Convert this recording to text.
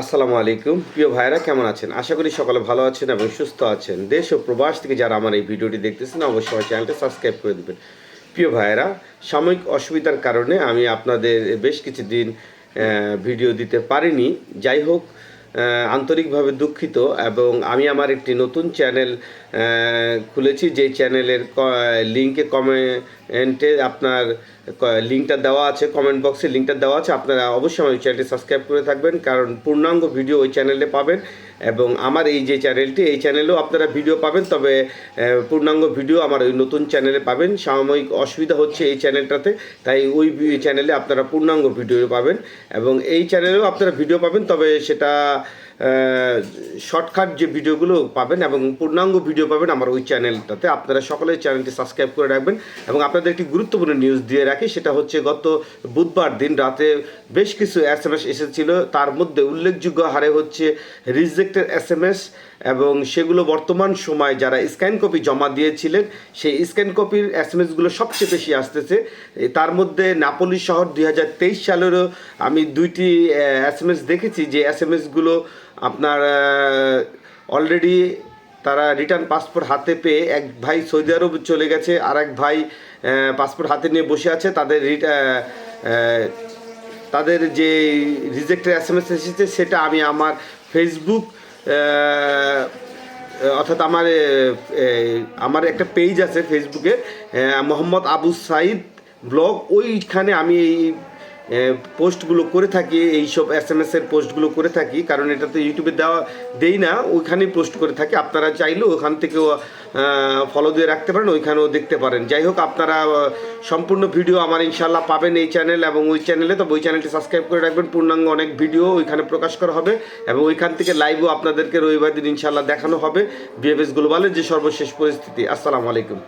আসসালামু আলাইকুম। প্রিয় ভাইরা কেমন আছেন? আশা করি সকলে ভালো আছেন এবং সুস্থ আছেন। দেশ ও প্রবাস থেকে যারা আমার এই ভিডিওটি দেখতেছেন, অবশ্যই আমার চ্যানেলটা সাবস্ক্রাইব করে দেবেন। প্রিয় ভাইরা সাময়িক অসুবিধার কারণে আমি আপনাদের বেশ কিছুদিন ভিডিও দিতে পারিনি। যাই হোক আন্তরিকভাবে দুঃখিত এবং আমি আমার একটি নতুন চ্যানেল খুলেছি যে চ্যানেলের লিঙ্কে কমেন্টে আপনার লিঙ্কটা দেওয়া আছে, কমেন্ট বক্সে লিঙ্কটা দেওয়া আছে, আপনারা অবশ্যই আমার চ্যানেলটি সাবস্ক্রাইব করে থাকবেন, কারণ পূর্ণাঙ্গ ভিডিও ওই চ্যানেলে পাবেন। এবং আমার এই যে চ্যানেলটি এই চ্যানেলেও আপনারা ভিডিও পাবেন, তবে পূর্ণাঙ্গ ভিডিও আমার ওই নতুন চ্যানেলে পাবেন। সাময়িক অসুবিধা হচ্ছে এই চ্যানেলটাতে তাই ওই চ্যানেলে আপনারা পূর্ণাঙ্গ ভিডিও পাবেন এবং এই চ্যানেলেও আপনারা ভিডিও পাবেন, তবে সেটা শর্টকাট যে ভিডিওগুলো পাবেন এবং পূর্ণাঙ্গ ভিডিও পাবেন আমার ওই চ্যানেলটাতে আপনারা সকলে চ্যানেলটি সাবস্ক্রাইব করে রাখবেন এবং আপনাদের একটি গুরুত্বপূর্ণ নিউজ দিয়ে রাখি, সেটা হচ্ছে গত বুধবার দিন রাতে বেশ কিছু এস এম এস এসেছিল। তার মধ্যে উল্লেখযোগ্য হারে হচ্ছে রিজেক্টেড এস এম এস এবং সেগুলো বর্তমান সময় যারা স্ক্যান কপি জমা দিয়েছিলেন, সেই স্ক্যান কপির এস এম এসগুলো সবচেয়ে বেশি আসতেছে। তার মধ্যে নাপোলি শহর দুই হাজার তেইশ সালেরও আমি দুইটি এস এম এস দেখেছি যে এস এম এসগুলো আপনার অলরেডি তারা রিটার্ন পাসপোর্ট হাতে পেয়ে এক ভাই সৌদি আরব চলে গেছে আর এক ভাই পাসপোর্ট হাতে নিয়ে বসে আছে, তাদের তাদের যে রিজেক্টেড এস এম এস এসেছে, সেটা আমি আমার ফেসবুক অর্থাৎ আমার আমার একটা পেজ আছে ফেসবুকে মোহাম্মদ আবু সাইদ ব্লগ, ওইখানে আমি এই পোস্টগুলো করে থাকি, এইসব এস এম এস এর পোস্টগুলো করে থাকি, কারণ এটা তো ইউটিউবে দেওয়া দেই না, ওইখানেই পোস্ট করে থাকি। আপনারা চাইলেও ওখান থেকেও ফলো দিয়ে রাখতে পারেন, ওইখানেও দেখতে পারেন। যাই হোক, আপনারা সম্পূর্ণ ভিডিও আমার ইনশাল্লাহ পাবেন এই চ্যানেল এবং ওই চ্যানেলে তো ওই চ্যানেলটি সাবস্ক্রাইব করে রাখবেন, পূর্ণাঙ্গ অনেক ভিডিও ওইখানে প্রকাশ করা হবে এবং ওইখান থেকে লাইভও আপনাদেরকে রবিবার দিন ইনশাল্লাহ দেখানো হবে। বিএফএস গ্লোবালের যে সর্বশেষ পরিস্থিতি। আসসালামু আলাইকুম।